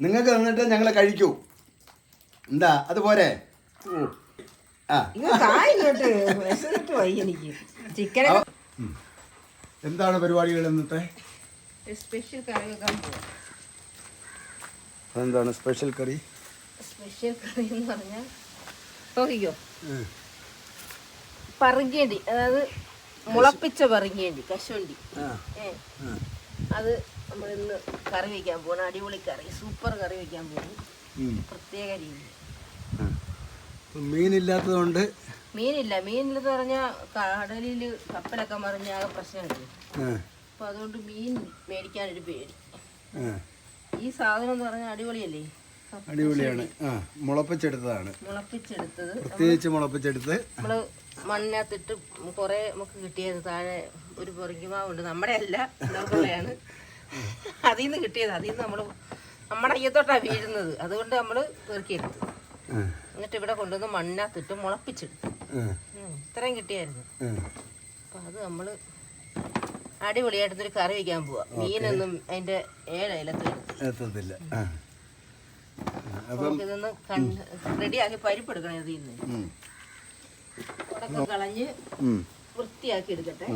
നിങ്ങൾക്ക് തന്നിട്ട് ഞങ്ങൾ കഴിക്കൂ. എന്താ? അതുപോലെ ആ. ചിക്കൻ എന്താണ് പരിപാടികൾ ഇന്നത്തെ? Special curry special curry? Special curry എന്ന് പറഞ്ഞാൽ നോക്കിക്കോ പറങ്കേണ്ടി അതായത് മുളപ്പിച്ച പറങ്കേണ്ടി കശുവണ്ടി. അത് നമ്മൾ ഇന്ന് കറി വെക്കാൻ പോകണം അടിപൊളി കറി സൂപ്പർ കറി വെക്കാൻ പോകും പ്രത്യേക രീതി. മീനില്ലാത്തതുകൊണ്ട് മീനില്ല മീനില്ലെന്ന് പറഞ്ഞാൽ കടലിൽ കപ്പലൊക്കെ മറിഞ്ഞ ആകെ പ്രശ്നമില്ല അപ്പൊ അതുകൊണ്ട് മീൻ മേടിക്കാനൊരു പേടി. ഈ സാധനം എന്ന് പറഞ്ഞാൽ അടിപൊളിയല്ലേ? അടിപൊളിയാണ്. ആ മുളപ്പിച്ചെടുത്തതാണ്. മുളപ്പിച്ചെടുത്തത്. പ്രത്യേകിച്ച് മുളപ്പിച്ചെടുത്ത്. നമ്മൾ മണ്ണിനകത്തിട്ട് കൊറേ നമുക്ക് കിട്ടിയത് താഴെ ഒരു പൊറിക്കുമാവുണ്ട് നമ്മുടെ അല്ല അതിൽ നിന്ന് കിട്ടിയത് അതിൽ നിന്ന് നമ്മൾ നമ്മുടെ അയ്യത്തോട്ടാണ് വീഴുന്നത്. അതുകൊണ്ട് നമ്മൾ പെറുക്കിയെടുത്തു. എന്നിട്ട് ഇവിടെ കൊണ്ടുവന്ന് മണ്ണാത്തിട്ട് മുളപ്പിച്ചെടുത്തു. ആ, ഇത്രയും കിട്ടിയായിരുന്നു. അപ്പം അത് നമ്മൾ അടിപൊളിയായിട്ടൊരു കറി വയ്ക്കാൻ പോവാ. മീനൊന്നും അതിന്റെ ഏഴയിലെത്തില്ല ഇതൊന്ന് പരിപ്പ് എടുക്കണം കണ്ട് റെഡിയാക്കി പരിപ്പെടുക്കണം ഇതിൽ നിന്ന്. കളഞ്ഞ് വൃത്തിയാക്കി എടുക്കട്ടെ.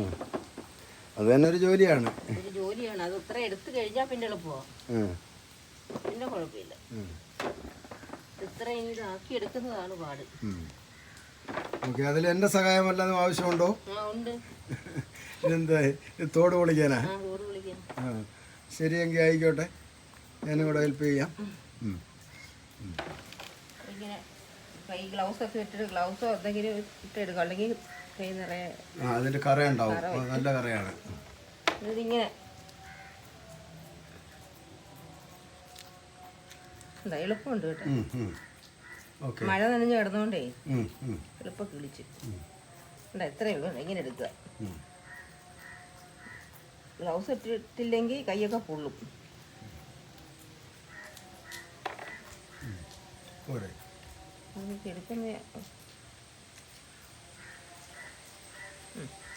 അത് തന്നെ ഒരു ജോലിയാണ്. ഒരു ജോലിയാണ്. അത് ഇത്ര എടുത്തു കഴിഞ്ഞാൽ പിന്നെ എളുപ്പമാണ് ആ, പിന്നെ കുഴപ്പമില്ല. ഉം, ഇത്ര ഇനി ഇതാക്കി എടുക്കുന്നതാണ് പാട്. ഉം. ഓക്കെ അതിൽ എന്റെ സഹായം വല്ലതും ആവശ്യമുണ്ടോ? ഇതെന്താ? ഇത് തോട് പൊളിക്കാനാ? ആ ശരിയെങ്കിൽ ആയിക്കോട്ടെ. ഞാനും കൂടെ ഹെൽപ്പ് ചെയ്യാം. ഇങ്ങനെ ഒക്കെ ഇട്ടിട്ട് ഗ്ലൗസോ എന്തെങ്കിലും ഇട്ടെടുക്കാം അല്ലെങ്കിൽ കൈ നിറയെ ആ അതിന്റെ കറ ഉണ്ടാവും നല്ല കറയാണ്. ഇതിങ്ങനെ. എന്താ എളുപ്പമുണ്ട് കേട്ടോ. മഴ നനഞ്ഞു കിടന്നുകൊണ്ടേ എളുപ്പം കിളിച്ച് എന്താ ഇത്രയേ ഉള്ളൂ. ഇങ്ങനെ എടുക്കുക. ഗ്ലൗസ് ഇട്ടിട്ടില്ലെങ്കിൽ കൈയൊക്കെ പൊള്ളും. എടുക്കുന്ന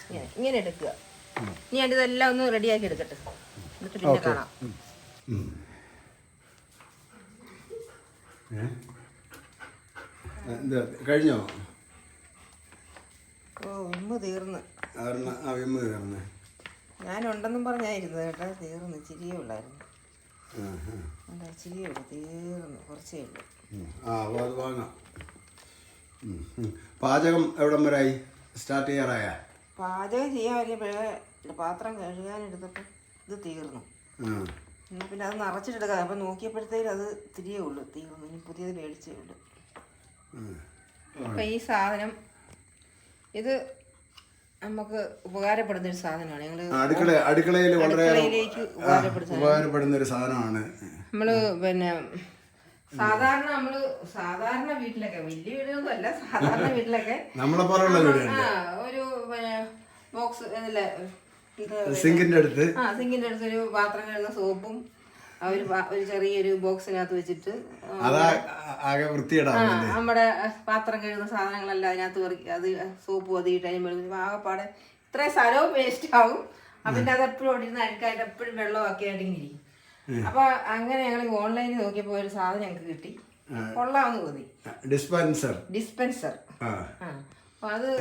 ഇങ്ങനെ ഇങ്ങനെ എടുക്കുക. ഇനി ഞാൻ ഇതെല്ലാം ഒന്ന് റെഡിയാക്കി എടുക്കട്ടെ. എന്നിട്ട് പിന്നെ കാണാം? കഴിഞ്ഞോ? ഓ ഉമ്മ തീർന്ന്. വിമ്മ കയറുന്നേ ഞാനുണ്ടെന്നും പറഞ്ഞായിരുന്നു കേട്ടോ. തീർന്ന് ചിരിയേ ഉള്ളായിരുന്നു. ചിരിയേ ഉള്ളു തീർന്നു കുറച്ചേ ഉള്ളൂ. ആ അത് വാങ്ങാം. പാചകം എവിടം വരായി സ്റ്റാർട്ട് ചെയ്യാറായ? പാചകം ചെയ്യാൻ വലിയപ്പോഴേ പാത്രം കഴുകാനെടുത്തപ്പോൾ ഇത് തീർന്നു. എന്നാൽ എന്നാ പിന്നെ അത് നിറച്ചിട്ടെടുക്കാം അപ്പം നോക്കിയപ്പോഴത്തേക്കും അത് തിരിയേ ഉള്ളൂ തീർന്നു. ഇനി പുതിയത് മേടിച്ചേ ഉള്ളു. അപ്പം ഈ സാധനം ഇത് നമുക്ക് ഉപകാരപ്പെടുന്ന ഒരു സാധനമാണ് ഞങ്ങൾ അടുക്കള അടുക്കളയിൽ വളരെ ഉപകാരപ്പെടുന്ന ഒരു സാധനമാണ്. നമ്മൾ പിന്നെ സാധാരണ നമ്മൾ സാധാരണ വീട്ടിലൊക്കെ വലിയ വീടുകളൊന്നും അല്ല സാധാരണ വീട്ടിലൊക്കെ നമ്മളെ പോലുള്ള ആ ഒരു ബോക്സ് അല്ല സിങ്കിന്റെ അടുത്ത്. ആ സിങ്കിന്റെ അടുത്ത് ഒരു പാത്രം കഴുകുന്ന സോപ്പും ആ ഒരു ഒരു ചെറിയൊരു ബോക്സിനകത്ത് വെച്ചിട്ട് അതാ ആകെ നമ്മുടെ പാത്രം കഴുകുന്ന സാധനങ്ങളെല്ലാം അതിനകത്ത് പെറുക്കി അത് സോപ്പ് പതിയിട്ട് അതിന് ആകെപ്പാടെ ഇത്രയും സ്ഥലവും വേസ്റ്റ് ആവും. അതിന്റെ അത് എപ്പോഴും ഓടിക്കുന്ന അഴുക്കായിട്ട് എപ്പോഴും വെള്ളമൊക്കെ ആയിട്ട് ഇരിക്കും. അപ്പൊ അങ്ങനെ ഞങ്ങൾ ഓൺലൈനിൽ നോക്കിയപ്പോൾ ഒരു സാധനം ഞങ്ങൾക്ക് കിട്ടി. കൊള്ളാമെന്ന് തോന്നി. Dispenser dispenser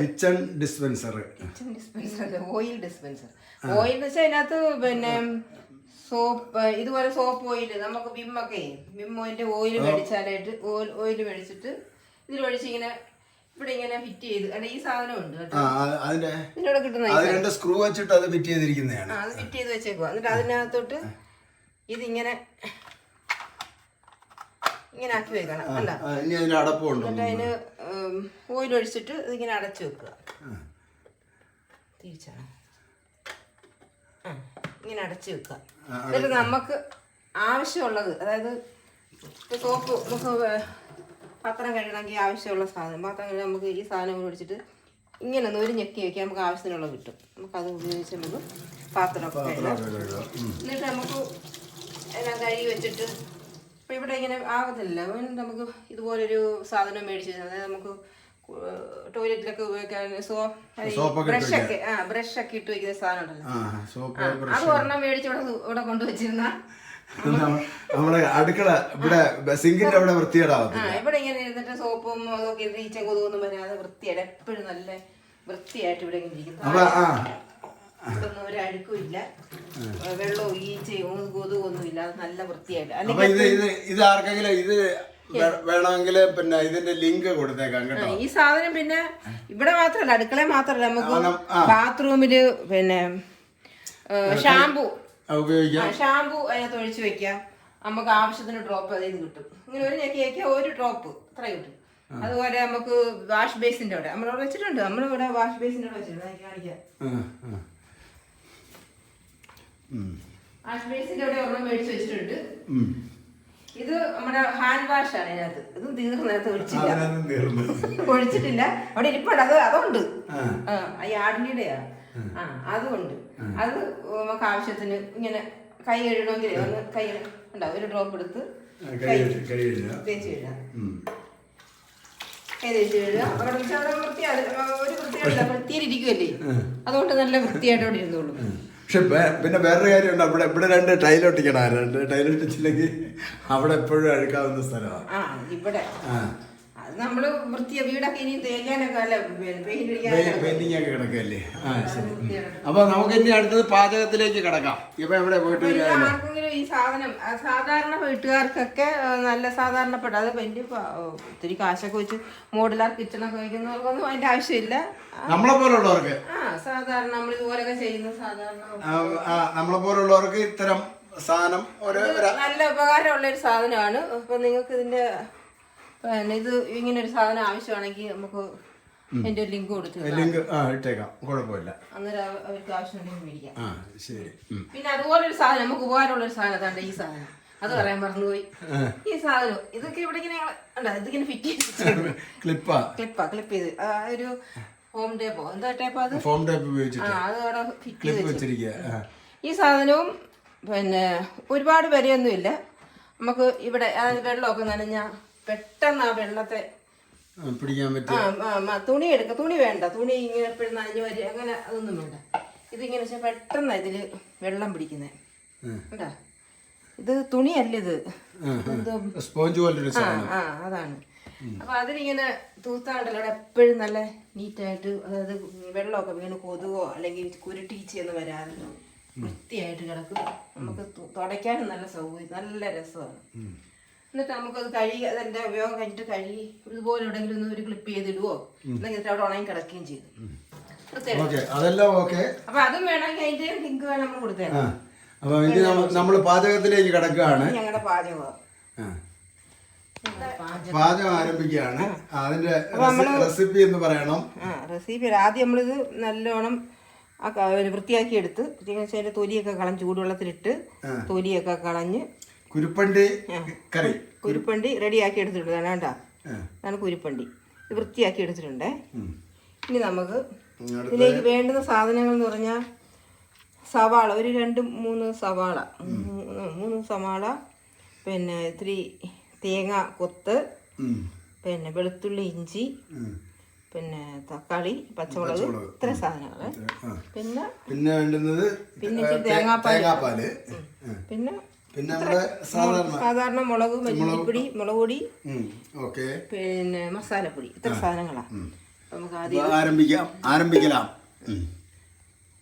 kitchen dispenser kitchen dispenser oil dispenser oil എന്ന് വെച്ചാൽ അതിനകത്ത് പിന്നെ സോപ്പ് ഇതുപോലെ സോപ്പ് ഓയിൽ നമുക്ക് വിമ്മൊക്കെ വിം ഓയിലിന്റെ ഓയിൽ മേടിച്ചാലായിട്ട് ഓയിൽ ഓയിൽ ഇതിൽ ഒഴിച്ച് ഇങ്ങനെ ഇവിടെ ഇങ്ങനെ ഫിറ്റ് ചെയ്ത് അല്ല ഈ സാധനം ഉണ്ട് കേട്ടോ. കിട്ടുന്ന സ്ക്രൂ വെച്ചിട്ട് അത് ഫിറ്റ് ചെയ്തിരിക്കുന്നതാണ്. അത് ഫിറ്റ് ചെയ്ത് വെച്ചേക്കുക എന്നിട്ട് അതിനകത്തോട്ട് ഇതിങ്ങനെ ഇങ്ങനെ ആക്കി വെക്കണം അല്ല? എന്നിട്ട് അതിന് ഓയിൽ ഒഴിച്ചിട്ട് ഇതിങ്ങനെ അടച്ചു വെക്കുക. തിരിച്ചാണ് ഇങ്ങനെ അടച്ചു വെക്കുക. എന്നിട്ട് നമുക്ക് ആവശ്യമുള്ളത് അതായത് സോപ്പ് നമുക്ക് വേ- കഴുകണമെങ്കിൽ ആവശ്യമുള്ള സാധനം പാത്രം കഴുകാൻ നമുക്ക് ഈ സാധനം ഒഴിച്ചിട്ട് ഇങ്ങനെ ഒന്ന് ഒരു ഞെക്കി വെക്കാൻ നമുക്ക് ആവശ്യത്തിനുള്ളത് കിട്ടും നമുക്കത് ഉപയോഗിച്ച് നമുക്ക് പാത്രം എന്നിട്ട് നമുക്ക് എല്ലാം കഴുകി വെച്ചിട്ട്. അപ്പോൾ ഇവിടെ ഇങ്ങനെ ആവത്തില്ല നമുക്ക് ഇതുപോലൊരു സാധനം മേടിച്ച്. അതായത് നമുക്ക് ടോയ്ലറ്റിലൊക്കെ ഉപയോഗിക്കാൻ സോ ബ്രഷൊക്കെ ആ ബ്രഷൊക്കെ ഇട്ട് വെക്കുന്ന സാധനം ഉണ്ടല്ലോ. അത് ഒരെണ്ണം മേടിച്ച് ഇവിടെ ഇവിടെ കൊണ്ടുവച്ചിരുന്ന. നമ്മുടെ അടുക്കള ഇവിടെ സിങ്കിന്റെ അവിടെ വൃത്തിയേടാവും ഇവിടെ ഇങ്ങനെ ഇരുന്നിട്ട് സോപ്പും അതൊക്കെ ഈച്ച കൊതുകൊന്നും വരാതെ വൃത്തിയായിട്ട് എപ്പോഴും നല്ല വൃത്തിയായിട്ട് ഇവിടെ ഇങ്ങനെ ഇരിക്കും അപ്പൊ ആ ഇതൊന്നും ഒരു അഴുക്കും ഇല്ല. വെള്ളവും ഈച്ചയും കൊതുകൊന്നും ഇല്ല നല്ല വൃത്തിയായിട്ട്. അപ്പൊ ഇത് ഇത് ഇത് ആർക്കെങ്കിലും ഇത് വേ- വേണമെങ്കിൽ പിന്നെ ഇതിന്റെ ലിങ്ക് കൊടുത്തേക്കാം കേട്ടോ. ഈ സാധനം പിന്നെ ഇവിടെ മാത്രല്ല അടുക്കള മാത്രല്ല. നമുക്ക് ആ, ആ. ബാത്റൂമിൽ പിന്നെ ഷാമ്പു അത് ഉപയോഗിക്കാം. ഷാമ്പു അതിനകത്ത് ഒഴിച്ചു വെക്കാം. നമുക്ക് ആവശ്യത്തിന് ഡ്രോപ്പ് അതിൽ നിന്ന് കിട്ടും. ഇങ്ങനെ ഒരു ഞെക്കി ഒരു ഡ്രോപ്പ് അത്ര കിട്ടും. അതുപോലെ നമുക്ക് വാഷ് ബേസിന്റെ അവിടെ. നമ്മളവിടെ വെച്ചിട്ടുണ്ട്. നമ്മളിവിടെ വാഷ് ബേസിന്റെ അവിടെ വെച്ചിട്ടുണ്ട്. കാണിക്കാം. ആ, ആ. വാഷ് ബേസിന്റെ അവിടെ ഒരെണ്ണം മേടിച്ച് വെച്ചിട്ടുണ്ട്. ഇത് നമ്മുടെ ഹാൻഡ് വാഷ് ആണ് ഇതിനകത്ത്. ഇതും തീർന്നതിനകത്ത് ഒഴിച്ചില്ല. ഒഴിച്ചിട്ടില്ല. അവിടെ ഇരിപ്പുണ്ട്. അത് അതുണ്ട്. ഈ ആടിന്റെയാ ആ അതുണ്ട്. അത് നമുക്ക് ആവശ്യത്തിന് ഇങ്ങനെ കൈ കഴുകണമെങ്കിൽ ഒന്ന് കൈ ഉണ്ടാവും ഒരു ഡ്രോപ്പ് എടുത്ത് കഴുകി- കൈ. തേച്ച് കഴുകാം. കൈ തേച്ച് കഴുകുക. അവിടെ വെച്ചാൽ അവിടെ വൃത്തിയാ ഒരു വൃത്തിയായില്ല വൃത്തിയിലിരിക്കുമല്ലേ അതുകൊണ്ട് നല്ല വൃത്തിയായിട്ട് അവിടെ ഇരുന്നോളൂ. പക്ഷെ പിന്നെ വേറൊരു കാര്യമുണ്ട്. അവിടെ ഇവിടെ രണ്ട് ടൈൽ ഒട്ടിക്കണം. രണ്ട് ടൈൽ ഒട്ടിച്ചില്ലെങ്കിൽ അവിടെ എപ്പോഴും അഴുക്കാവുന്ന സ്ഥലമാണ്. ഇവിടെ. ആ. നമ്മൾ വൃത്തിയ വീടൊക്കെ ഇനി തേക്കാനൊക്കെ അല്ല പെയിന്റ് പെയിന്റിംഗ് ഒക്കെ കിടക്കല്ലേ ആ ശരി. അപ്പൊ നമുക്ക് ഇനി അടുത്തത് പാചകത്തിലേക്ക് കിടക്കാം. ഇപ്പൊ എവിടെ പോയിട്ട് ആർക്കെങ്കിലും ഈ സാധനം സാധാരണ വീട്ടുകാർക്കൊക്കെ നല്ല സാധാരണപ്പെട്ട അത് വലിയ പ- ഒത്തിരി കാശൊക്കെ വെച്ച് മോഡുലാർ കിച്ചണൊക്കെ വയ്ക്കുന്നവർക്കൊന്നും അതിന്റെ ആവശ്യമില്ല. നമ്മളെ പോലുള്ളവർക്ക്? ആ സാധാരണ നമ്മൾ ഇതുപോലൊക്കെ ചെയ്യുന്ന സാധാരണ നമ്മളെ പോലുള്ളവർക്ക് ഇത്തരം സാധനം ഒരു നല്ല ഉപകാരമുള്ള ഒരു സാധനമാണ്. അപ്പൊ നിങ്ങൾക്ക് ഇതിന്റെ ഇത് ഇങ്ങനെ ഒരു സാധനം ആവശ്യമാണെങ്കിൽ നമുക്ക് എന്റെ ലിങ്ക് കൊടുത്തു ലിങ്ക് ആ ഇട്ടേക്കാം. കുഴപ്പമില്ല. അന്നേരം അവ- അവർക്ക് ആവശ്യമുണ്ടെങ്കിൽ മേടിക്കാം. ആ ശരി. പിന്നെ അതുപോലെ ഒരു സാധനം നമുക്ക് ഉപകാരമുള്ള ഒരു സാധനം അതാണ്ട് ഈ സാധനം. അത് പറയാൻ മറന്നുപോയി. ഈ സാധനം ഇതൊക്കെ ഇവിടെ ഇങ്ങനെ ഇതിങ്ങനെ ഫിറ്റ് ചെയ്ത് ക്ലിപ്പാ? ക്ലിപ്പാ ക്ലിപ്പ് ചെയ്ത്. ഒരു ഹോം ടേപ്പോ എന്താ ടേപ്പ് അത്? ഹോം ടേപ്പ് ഉപയോഗിച്ചിട്ട്. അത് അവിടെ ഫിറ്റ് വെച്ചിരിക്കുക ഈ സാധനവും പിന്നെ ഒരുപാട് വിലയൊന്നുമില്ല. നമുക്ക് ഇവിടെ അതായത് വെള്ളമൊക്കെ നനഞ്ഞാൽ പെട്ടെന്ന് ആ വെള്ളത്തെ പിടിക്കാൻ പറ്റും തുണി എടുക്ക തുണി വേണ്ട തുണി ഇങ്ങനെ എപ്പോഴും നനഞ്ഞു വരിക അങ്ങനെ അതൊന്നും വേണ്ട. ഇതിങ്ങനെ വെച്ചാൽ പെട്ടെന്ന് ഇതിൽ വെള്ളം പിടിക്കുന്നത് കേട്ടാ ഇത് തുണിയല്ല ഇത്? സ്പോഞ്ച് പോലൊരു ആ അതാണ്. അപ്പൊ അതിനിങ്ങനെ തൂത്താണ്ടല്ലോ എപ്പോഴും നല്ല നീറ്റായിട്ട് അതായത് വെള്ളമൊക്കെ വീണ് കൊതുകോ അല്ലെങ്കിൽ കുരുട്ടീച്ചയൊന്നും വരാറുണ്ടോ വൃത്തിയായിട്ട് കിടക്കും. നമുക്ക് തുടയ്ക്കാനും നല്ല സൗകര്യം നല്ല രസമാണ്. എന്നിട്ട് നമുക്കത് കഴുകി അതിന്റെ ഉപയോഗം കഴിഞ്ഞിട്ട് കഴുകി ഇതുപോലെ എവിടെയെങ്കിലും ഒന്ന് ഒരു ക്ലിപ്പ് ചെയ്തിടുവോ? എന്നിട്ട് അവിടെ ഉണങ്ങി കിടക്കുകയും ചെയ്തു. അതെല്ലാം ഓക്കെ. അപ്പൊ അതും വേണമെങ്കിൽ അതിന്റെ ലിങ്ക് വേണം നമ്മൾ കൊടുത്തേ. അപ്പൊ ഇനി നമ്മൾ പാചകത്തിലേക്ക് കിടക്കുകയാണ്. ഞങ്ങളുടെ. പാചകം. പാചകം. ആരംഭിക്കുകയാണ്. അതിന്റെ റെസിപ്പി എന്ന് പറയണം. ആ റെസിപ്പി ആദ്യം നമ്മളിത് നല്ലോണം വൃത്തിയാക്കി എടുത്ത് അതിന്റെ തൊലിയൊക്കെ കളഞ്ഞ് ചൂടുവെള്ളത്തിലിട്ട് തൊലിയൊക്കെ കളഞ്ഞ് കുരുപ്പണ്ടി കറി. കുരുപ്പണ്ടി ആക്കി എടുത്തിട്ടുണ്ട് വേണ്ട അതാണ് കുരുപ്പണ്ടി. ഇത് വൃത്തിയാക്കി എടുത്തിട്ടുണ്ട്. ഇനി നമുക്ക് ഇതിലേക്ക് വേണ്ടുന്ന സാധനങ്ങൾ എന്ന് പറഞ്ഞാൽ സവാള. ഒരു രണ്ട് മൂന്ന് സവാള. മൂന്ന് സവാള. പിന്നെ ഇത്തിരി തേങ്ങ കൊത്ത്. പിന്നെ വെളുത്തുള്ളി ഇഞ്ചി. പിന്നെ തക്കാളി പച്ചമുളക്. ഇത്ര സാധനങ്ങൾ. പിന്നെ പിന്നെ വേണ്ടുന്നത് പിന്നെ തേങ്ങാപ്പാൽ. തേങ്ങാപ്പാൽ. പിന്നെ പിന്നെ നമ്മുടെ സാധാരണ സാധാരണ മുളക് മല്ലിപ്പൊടി മുളക് പൊടി ഓക്കെ. പിന്നെ മസാലപ്പൊടി ഇത്ര സാധനങ്ങളാണ് നമുക്ക് ആദ്യം ആരംഭിക്കാം ആരംഭിക്കലാം.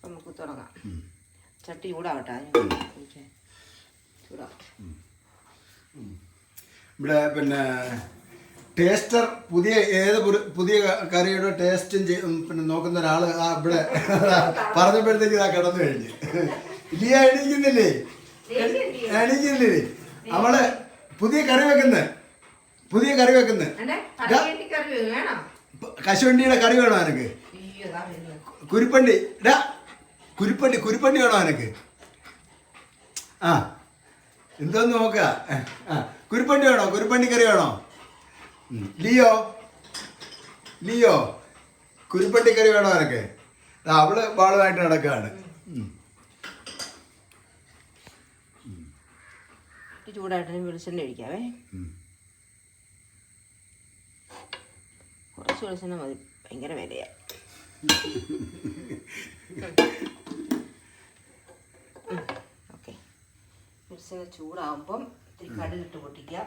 നമുക്ക് തുടങ്ങാം. ചട്ടി ചൂടാവട്ടെ ചൂടാവട്ടെ. ഇവിടെ പിന്നെ ടേസ്റ്റർ പുതിയ ഏത് പുതിയ കറിയുടെ ടേസ്റ്റും പിന്നെ നോക്കുന്ന ഒരാൾ ആ ഇവിടെ പറഞ്ഞപ്പോഴത്തേക്ക് ഇതാ കിടന്നു കഴിഞ്ഞ്. ഇല്ല എണീക്കുന്നില്ലേ? എണീക്കുന്നില്ലേ അവൾ പുതിയ കറി വെക്കുന്ന. പുതിയ കറി വെക്കുന്ന. കശുവണ്ടിയുടെ കറി വേണോ എനക്ക്. കുരുപ്പണ്ടി. ഡാ കുരുപ്പണ്ടി കുരുപ്പണ്ടി വേണോ എനക്ക് ആ. എന്തോന്ന് നോക്ക? ആ കുരുപ്പണ്ടി വേണോ? കുരുപ്പണ്ടി കറി വേണോ? ലിയോ? ലിയോ? കുരുപ്പണ്ടി കറി വേണോ എനക്ക് അവൾ ബാളുമായിട്ട് നടക്കുകയാണ് ഉം. ഇട്ട് ചൂടായിട്ട് വെളിച്ചെണ്ണ ഒഴിക്കാവേ. കുറച്ച് വെളിച്ചെണ്ണ മതി. ഭയങ്കര വിലയാ. ഓക്കെ. വെളിച്ചെണ്ണ ചൂടാകുമ്പം ഇത്തിരി കടുകിട്ട് പൊട്ടിക്കുക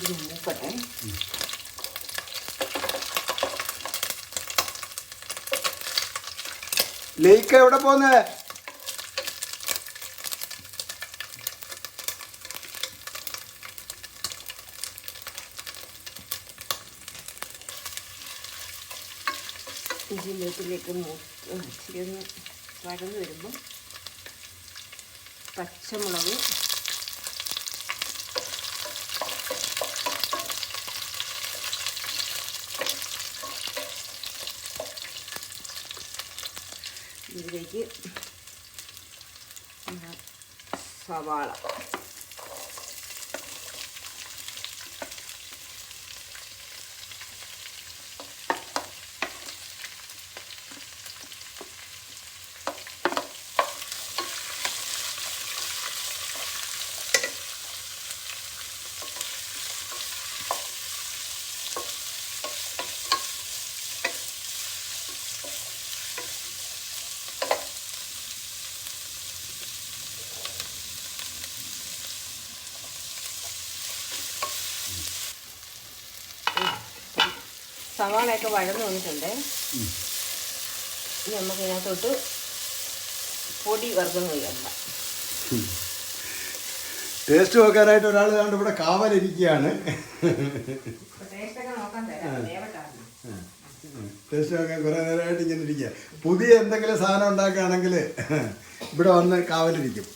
തേങ്ങാക്കൊത്ത് മൂക്കട്ടെ. ലേക്ക് എവിടെ പോന്നേ? ഇഞ്ചി വെളുത്തുള്ളിയൊക്കെ മൂത്ത് ഇച്ചിരി ഒന്ന് വഴന്ന് വരുമ്പം പച്ചമുളക് ഇതിലേക്ക് സവാള. സവാളയൊക്കെ വഴന്നു വന്നിട്ടുണ്ട്. ഇനി നമുക്ക് ഇതിനകത്തോട്ട് പൊടി വർഗങ്ങൾ ഇടണ്ട ടേസ്റ്റ് നോക്കാനായിട്ട് ഒരാൾ കണ്ട് ഇവിടെ കാവലിരിക്കുകയാണ്. ടേസ്റ്റ് നോക്കാൻ കുറേ നേരമായിട്ട് ഇങ്ങനെ ഇരിക്കുക. പുതിയ എന്തെങ്കിലും സാധനം ഉണ്ടാക്കുകയാണെങ്കിൽ ഇവിടെ വന്ന് കാവലിരിക്കും.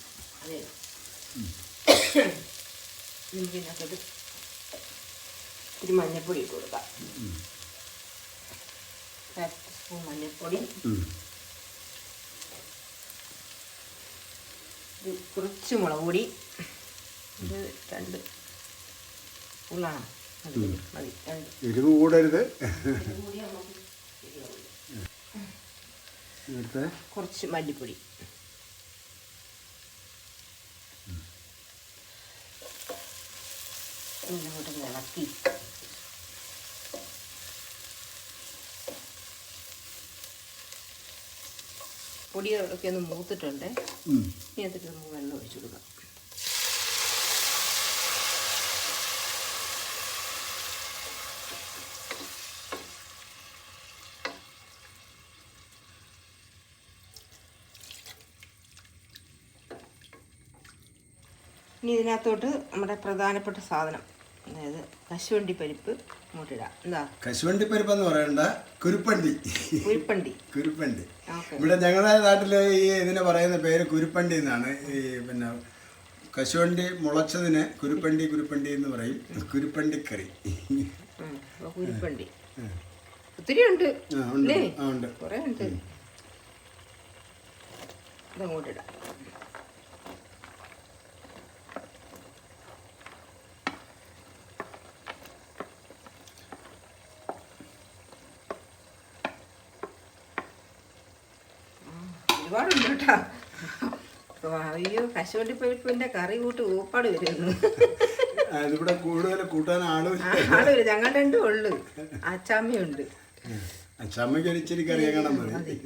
ഇത്തിരി മഞ്ഞൾപ്പൊടി ഇട്ട് കൊടുക്കാം. സ്പൂൺ മഞ്ഞൾപ്പൊടി കുറച്ച് മുളക് പൊടി. ഇത് രണ്ട്. ഉള്ളാണ്? മതി മതി രണ്ട്. എരിവ് കൂടരുത്. കുറച്ച് മല്ലിപ്പൊടി. ഇങ്ങോട്ട് ഇളക്കി. പൊടിയൊക്കെ ഒന്ന് മൂത്തിട്ടുണ്ട്. ഇനി അതിട്ട് നമുക്ക് വെള്ളം ഒഴിച്ചു കൊടുക്കാം. ഇനി ഇതിനകത്തോട്ട് നമ്മുടെ പ്രധാനപ്പെട്ട സാധനം. അതായത് കശുവണ്ടി പരിപ്പ് ഇങ്ങോട്ടിടാം. എന്താ കശുവണ്ടി പരിപ്പ് എന്ന് പറയണ്ട കുരുപ്പണ്ടി. കുരുപ്പണ്ടി. കുരുപ്പണ്ടി. ഇവിടെ ഞങ്ങളുടെ നാട്ടിൽ ഈ ഇതിന് പറയുന്ന പേര് കുരുപ്പണ്ടി എന്നാണ്. ഈ പിന്നെ കശുവണ്ടി മുളച്ചതിന് കുരുപ്പണ്ടി കുരുപ്പണ്ടി എന്ന് പറയും. കുരുപ്പണ്ടി കറി. കുരുപ്പണ്ടി. ഒത്തിരി ഉണ്ട്. ഉണ്ട്. ഉണ്ട്. കുറേ ഉണ്ട്. ഇതങ്ങോട്ടിടാം. ഒരുപാടുണ്ട് കേട്ടോ. അയ്യോ കശുവണ്ടി പരിപ്പിന്റെ കറി കൂട്ട് ഊപ്പാട് വരുന്നു. അതിവിടെ കൂടുതൽ കൂട്ടാൻ ആളും ആൾ വരും ഞങ്ങൾ രണ്ടും ഉള്ളു. അച്ചാമ്മയുണ്ട്. അച്ചാമ്മയ്ക്ക് ഒരു ഇച്ചിരി കറി കാണാൻ മതി.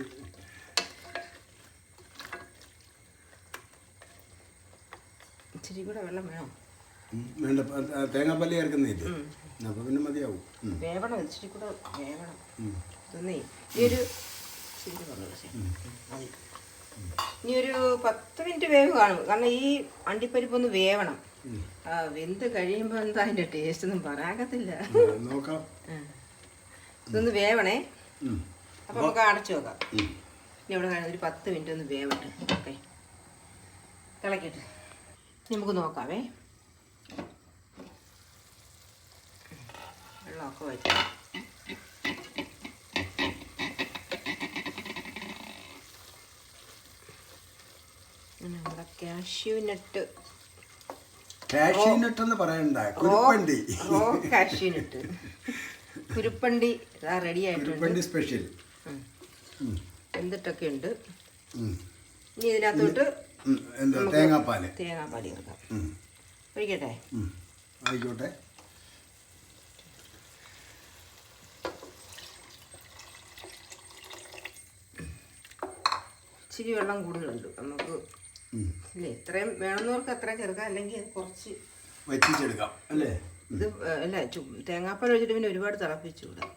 ഇച്ചിരി കൂടെ വെള്ളം വേണം. വേണ്ട. തേങ്ങാപ്പല്ലി ചേർക്കുന്നില്ല അപ്പൊ പിന്നെ മതിയാവും. വേവണം ഇച്ചിരി കൂടെ വേവണം. ഇതൊന്നേ ഈ ഒരു ഇനി ഒരു പത്ത് മിനിറ്റ് വേവ് കാണും. കാരണം ഈ അണ്ടിപ്പരിപ്പ് ഒന്ന് വേവണം ആ വെന്ത് കഴിയുമ്പോൾ എന്താ അതിന്റെ ടേസ്റ്റ് ഒന്നും പറയാകത്തില്ല ഇതൊന്ന് വേവണേ. അപ്പൊ നമുക്ക് അടച്ചു നോക്കാം. ഇനി ഇവിടെ കാണുന്ന ഒരു പത്ത് മിനിറ്റ് ഒന്ന് വേവട്ടെ. ഓക്കെ. തിളക്കിട്ട് നമുക്ക് നോക്കാവേ. വെള്ളമൊക്കെ വരും നമ്മുടെ കാഷ്യൂ നട്ട് കാഷ്യൂ നട്ട് എന്ന് പറയണ്ട. കുരുപ്പണ്ടി. ഓ കാഷ്യൂ നട്ട് കുരുപ്പണ്ടി. റെഡി ആയിട്ടുണ്ട്. കുരുപ്പണ്ടി സ്പെഷ്യൽ എന്തിട്ടൊക്കെ ഉണ്ട്. ഇനി ഇതിനകത്തോട്ട് തേങ്ങാപ്പാൽ. തേങ്ങാപ്പാൽ ചേർക്കാം. ഒഴിക്കട്ടെ? ആയിക്കോട്ടെ. ഇച്ചിരി വെള്ളം കൂടുതലുണ്ട്. നമുക്ക് ഉം. ഇല്ലേ? ഇത്രയും വേണമെന്നവർക്ക് അത്രയും അല്ലെങ്കിൽ അത് കുറച്ച് വറ്റിച്ചെടുക്കാം. അല്ലേ? ഇത് അല്ല തേങ്ങാപ്പാൽ ഒഴിച്ചിട്ട് പിന്നെ ഒരുപാട് തിളപ്പിച്ചു വിടാം.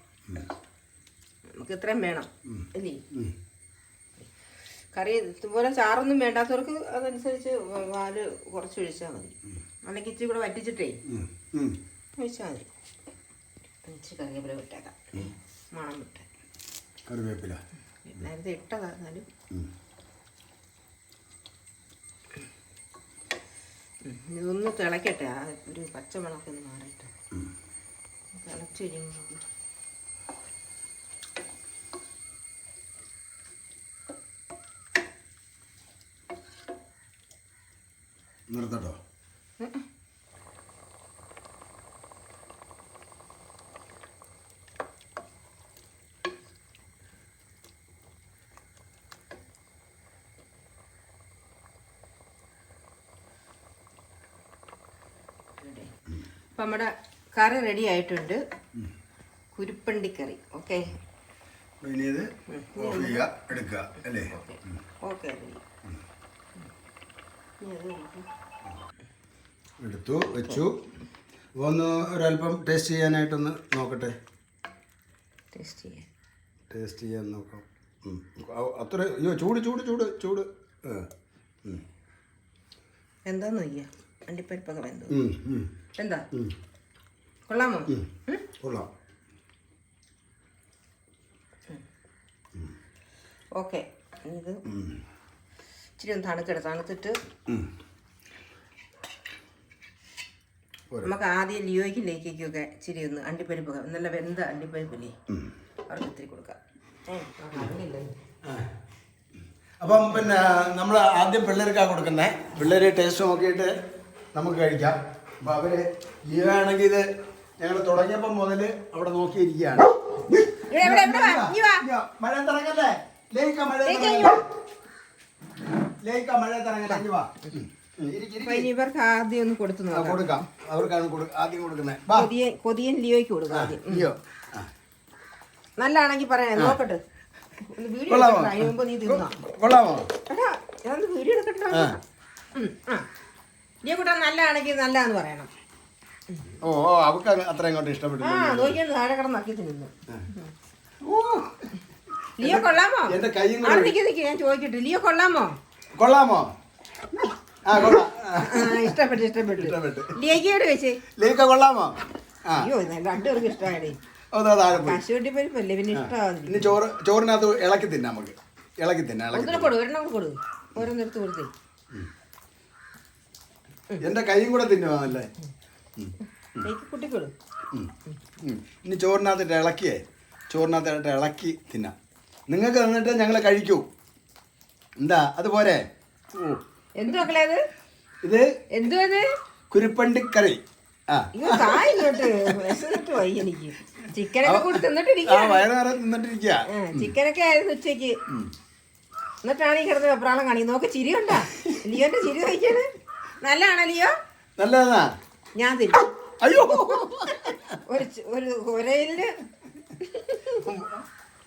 നമുക്ക് ഇത്രയും വേണം. അല്ലേ. കറി ഇതുപോലെ ചാറൊന്നും വേണ്ടാത്തവർക്ക് അതനുസരിച്ച് പാൽ കുറച്ച് ഒഴിച്ചാൽ മതി. അല്ലെങ്കിൽ ഇച്ചിരി കൂടെ വറ്റിച്ചിട്ടേ. ഒഴിച്ചാൽ മതി. ഇച്ചിരി കറിവേപ്പില വിട്ടേക്കാം മണം വിട്ടേ കറിവേപ്പില. നേരത്തെ ഇട്ടതാ എന്നാലും. ഉം. തിളക്കട്ടെ ആ ഒരു പച്ചമുളകൊക്കെ ഒന്ന് മാറിയിട്ട്. തിളച്ച് കഴിയുമ്പോൾ നിർത്തട്ടോ അപ്പം നമ്മുടെ കറി റെഡി ആയിട്ടുണ്ട്. കുരുപ്പണ്ടി കറി. ഓക്കെ എടുക്കുക അല്ലേ? ഓക്കെ എടുത്തു വെച്ചു. ഒന്ന് ഒരല്പം ടേസ്റ്റ് ചെയ്യാനായിട്ടൊന്ന് നോക്കട്ടെ. ടേസ്റ്റ് ചെയ്യാൻ. ടേസ്റ്റ് ചെയ്യാൻ നോക്കാം. അത്ര അയ്യോ ചൂട് ചൂട് ചൂട് ചൂട്. എന്താന്ന് നോക്കിയാ? അണ്ടിപ്പരിപ്പൊക്കെ വെന്തോ എന്താ? കൊള്ളാമോ? കൊള്ളാം. ഓക്കെ. ഇത്. ഇച്ചിരി ഒന്ന് തണുക്കട്ടെ തണുത്തിട്ട് നമുക്ക് ആദ്യം ലിയോയ്ക്കും ലേക്കൊക്കെ ഇച്ചിരി ഒന്ന് അണ്ടിപ്പരിപ്പൊക്കെ നല്ല വെന്ത അണ്ടിപ്പരിപ്പില്ലേ. അവർക്ക് ഇത്തിരി കൊടുക്കാം. അപ്പം പിന്നെ നമ്മൾ ആദ്യം പിള്ളേർക്കാണ് കൊടുക്കുന്നത് പിള്ളേർ ടേസ്റ്റ് നോക്കിയിട്ട് നമുക്ക് കഴിക്കാം. അപ്പൊ അവർ ജീവാണെങ്കിൽ ഇത് ഞങ്ങൾ തുടങ്ങിയപ്പോൾ മുതൽ അവിടെ നോക്കിയിരിക്കുകയാണ്. മഴ തിറങ്ങല്ലേ വാ. ഇവർക്ക് ആദ്യം ഒന്ന് കൊടുക്കാം. അവർക്കാണ് ആദ്യം ലിയോയ്ക്ക് ആദ്യം. നല്ലാണെങ്കിൽ നോക്കട്ടെ. കൊള്ളാമോ? വീഡിയോ ലിയോ കൂട്ടാൻ നല്ലതാണെങ്കിൽ നല്ലതാന്ന് പറയണം. ഓ ഓ അവക്ക് അത്ര ഇഷ്ടപ്പെട്ടു ആ നോക്കിയാണ് താഴെ കിടന്നാക്കി തിന്നു ലിയോ കൊള്ളാമോ? എന്റെ കൈയും അവിടെ നിൽക്കി നിൽക്കി ഞാൻ ചോദിക്കട്ടെ. ലിയോ കൊള്ളാമോ? കൊള്ളാമോ? ആ കൊള്ളാം. ഇഷ്ടപ്പെട്ടു ഇഷ്ടപ്പെട്ടു. ഇഷ്ടപ്പെട്ടു. ലിയോയ്ക്കോട് വെച്ചേ? ലേക്ക കൊള്ളാമോ? അയ്യോ ഇത് രണ്ടുപേർക്കും ഇഷ്ടമായി കശുവണ്ടി പരിപ്പല്ലേ പിന്നെ ഇഷ്ടമാവുന്നില്ല ഇനി ചോറ് ചോറിനകത്ത് ഇളക്കി തിന്നാം നമുക്ക്. ഇളക്കി തിന്നാം ഇളക്കി ഒന്നിനെ കൊടു ഒരെണ്ണം കൊടുക്കും കൊടു. ഓരോന്നെടുത്ത് കൊടുത്തേ. എന്റെ കൈയും കൂടെ തിന്നുവാന്നല്ലേ? ഇനി ചോറിനകത്തിട്ട് ഇളക്കിയേ. ചോറിനകത്തിട്ട് ഇളക്കി തിന്നാം. നിങ്ങൾക്ക് തന്നിട്ട് ഞങ്ങൾ കഴിക്കൂ. എന്താ? അതുപോലെ ഇത് കുരുപ്പണ്ടി കറി ചിക്കനൊക്കെ ആയിരുന്നു ഉച്ചയ്ക്ക് എന്നിട്ടാണ് ഈ കിടന്ന് വെപ്രാളം കാണി നോക്ക് ചിരി ഉണ്ടാ നീ എന്റെ ചിരി വഹിക്കാന് നല്ലതാണോ ലിയോ നല്ലതാ. ഞാൻ തിന്നു. അയ്യോ. ഒരു ഒരു ഒരയിൽ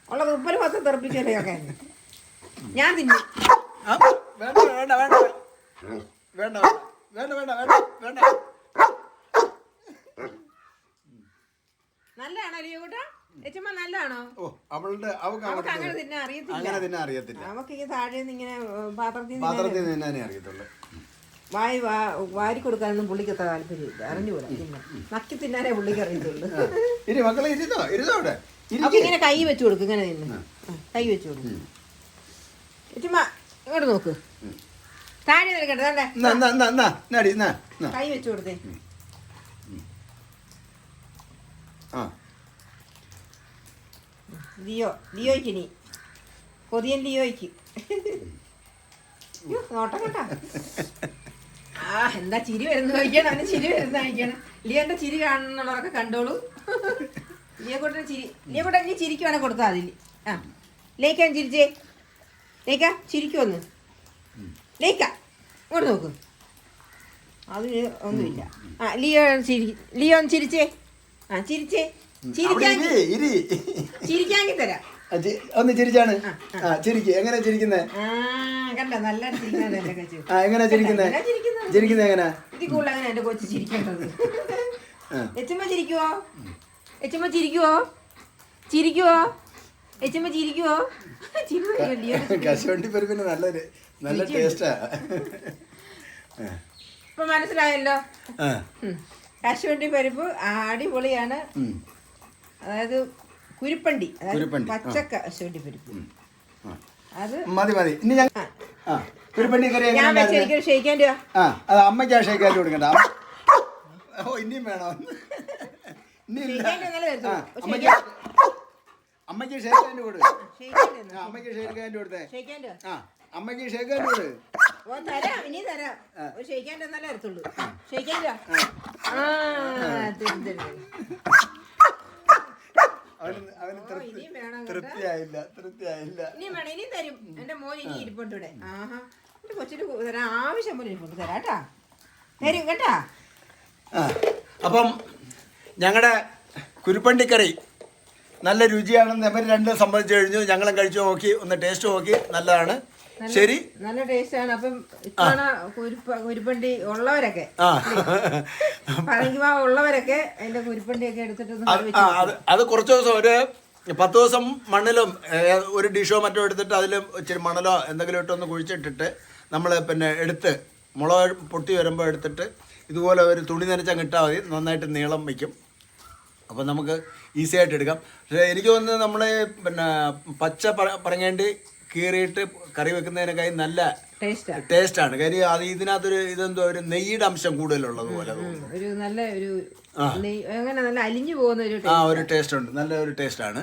ഉള്ള മുപ്പത് മൊത്തം തെറപ്പിച്ചല്ലേ ഒക്കെ. ഞാൻ തിന്നു. വേണ്ട വേണ്ട വേണ്ട. വേണ്ട വേണ്ട. വേണ്ട വേണ്ട വേണ്ട നല്ലതാണോ ലിയോ കൂട്ടാ? ഏച്ചമ്മ നല്ലതാണോ? ഓ അവളുടെ അവൾക്ക് അങ്ങനെ തിന്നാൻ അറിയത്തില്ല. അങ്ങനെ തന്നെ അറിയത്തില്ല. ഈ താഴെ ഇങ്ങനെ പാത്രത്തിൽ പാത്രത്തിൽ നിന്നെ അറിയത്തുള്ളൂ. വായി വാ വാരി കൊടുക്കാനൊന്നും പുള്ളിക്ക് അത്ര താല്പര്യമില്ല. അറിഞ്ഞുകൂടാ. പിന്നെ നക്കി തിന്നാനേ പുള്ളിക്ക് അറിയത്തുള്ളൂ. മക്കളെ ഇരുന്നോ? ഇരുന്നോ അവിടെ? അപ്പൊ ഇങ്ങനെ കൈ വെച്ച് കൊടുക്കും ഇങ്ങനെ നിന്ന്. കൈ വെച്ച് കൊടുക്കും. ചുമ്മാ ഇങ്ങോട്ട് നോക്ക്. താഴെ നിൽക്കട്ടെ കൈ വെച്ച് കൊടുത്തേ. ലിയോ ലിയോയ്ക്ക് ഇനി. കൊതിയൻ ലിയോയ്ക്ക് നോട്ടം കണ്ടാ ആ എന്താ ചിരി വരുന്ന കഴിക്കണം അവന് ചിരി വരുന്ന കഴിക്കണം ലിയോന്റെ ചിരി കാണുന്നുള്ളവരൊക്കെ കണ്ടോളൂ. ലിയോ കൂട്ടിന് ചിരി ലിയോ കൂട്ടൻ ഇനി ചിരിക്കുവാണെ കൊടുത്താൽ അതിൽ ആ. ലേക്കാൻ ചിരിച്ചേ. ലേക്ക ചിരിക്കുവന്ന് ലേക്ക ഇങ്ങോട്ട് നോക്ക്. അത് ഒന്നുമില്ല. ആ ലിയോ ചിരി ലിയോ ചിരിച്ചേ. ആ ചിരിച്ചേ. ചിരിക്കാങ്കി ചിരിക്കാമെങ്കിൽ തരാം. ഒന്ന് ചിരിച്ചാണ്. ആ ചിരിക്ക്. എങ്ങനെ ചിരിക്കുന്നേ? ആ കണ്ട? നല്ല ചിരിക്കുന്നത് ആ എങ്ങനെ ചിരിക്കുന്നേ? എങ്ങനെ ചിരിക്കുന്നത്? എങ്ങനെ? ഇതിൽ കൂടുതൽ അങ്ങനെ എന്റെ കൊച്ചു ചിരിക്കേണ്ടത്. എച്ചമ്മ ചിരിക്കുവോ? എച്ചമ്മ ചിരിക്കുവോ? ചിരിക്കുവോ? എച്ചമ്മ ചിരിക്കുവോ? കശുവണ്ടി പരിപ്പിന് നല്ലൊരു നല്ല ടേസ്റ്റാ. ഇപ്പൊ മനസ്സിലായല്ലോ? കശുവണ്ടി പരിപ്പ് അടിപൊളിയാണ്. അതായത് കുരുപ്പണ്ടി അതായത് പച്ച കശുവണ്ടി പരിപ്പ്. മതി മതി. ഇനി ഞാൻ ഒരു പെണ്ണി കറി ആ അത് അമ്മയ്ക്ക് ആ കൊടുക്കണ്ട. ഓ ഇനിയും വേണോ? ഇനി ഇല്ല ആ. അമ്മയ്ക്ക് അമ്മയ്ക്ക് ഷേക്കാറ്റ് കൊടു. ആ, അമ്മയ്ക്ക് ഷേക്കാറ്റ് കൊടുത്തേ. ആ അമ്മയ്ക്ക് ഷേക്കാറ്റ് കൊടു ഓ തരാം. ഇനി തരാം. ഷെയ്ക്കാന്റെ എന്നാലേ ഒന്നല്ലേ തരത്തുള്ളൂ ക്ഷയിക്കേണ്ടി ആ. അവന് തൃപ്തി. തൃപ്തിയായില്ല തൃപ്തിയായില്ല. ഇനി വേണം ഇനി തരും. എന്റെ മോൻ ഇനി ഇരിപ്പുണ്ട് ഇവിടെ. ആഹാ. എന്റെ കൊച്ചിന് തരാൻ ആവശ്യം പോലെ ഇരിപ്പുണ്ട്. തരാം കേട്ടാ. തരും കേട്ടാ. അപ്പം ഞങ്ങളുടെ കുരുപ്പണ്ടിക്കറി നല്ല രുചിയാണെന്ന് ഇവർ രണ്ടും സംബന്ധിച്ച് കഴിഞ്ഞു. ഞങ്ങളും കഴിച്ചു നോക്കി ഒന്ന് ടേസ്റ്റ് നോക്കി നല്ലതാണ്. ശരി. നല്ല ടേസ്റ്റ് ആണ് അപ്പം ഇത്തവണ കുരുപ്പ കുരുപ്പണ്ടി ഉള്ളവരൊക്കെ. ആ. ഉള്ളവരൊക്കെ അതിന്റെ കുരുപ്പണ്ടിയൊക്കെ എടുത്തിട്ട് അത് കുറച്ച് ദിവസം ഒരു പത്ത് ദിവസം മണ്ണിലും ഒരു ഡിഷോ മറ്റോ എടുത്തിട്ട് അതിൽ ഇച്ചിരി മണലോ എന്തെങ്കിലും ഇട്ടൊന്ന് കുഴിച്ചിട്ടിട്ട് നമ്മൾ പിന്നെ എടുത്ത് മുളക് പൊട്ടി വരുമ്പോൾ എടുത്തിട്ട് ഇതുപോലെ ഒരു തുണി നനച്ചങ്ങ് ഇട്ടാൽ മതി. നന്നായിട്ട് നീളം വയ്ക്കും അപ്പോൾ നമുക്ക് ഈസി ആയിട്ട് എടുക്കാം. പക്ഷേ എനിക്ക് തോന്നുന്നത് നമ്മൾ പിന്നെ പച്ച പറ- പറങ്ങേണ്ടി കീറിയിട്ട് കറി വെക്കുന്നതിനേക്കായി നല്ല ടേസ്റ്റ്. ടേസ്റ്റാണ്. കാര്യം അത് ഇതിനകത്തൊരു ഇതെന്തോ ഒരു നെയ്യുടെ അംശം കൂടുതലുള്ളത് പോലെ തോന്നുന്നു. ഒരു നല്ല ഒരു നെയ്- അങ്ങനെ നല്ല അലിഞ്ഞു പോകുന്ന ഒരു ആ ഒരു ടേസ്റ്റ് ഉണ്ട് നല്ല ഒരു ടേസ്റ്റ് ആണ്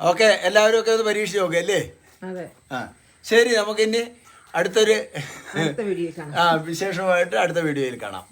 ഓക്കെ എല്ലാവരും ഒക്കെ ഒന്ന് പരീക്ഷിച്ച് നോക്കുക അല്ലേ? ആ. ശരി നമുക്ക് ഇനി അടുത്തൊരു ആ വിശേഷമായിട്ട് അടുത്ത വീഡിയോയിൽ കാണാം.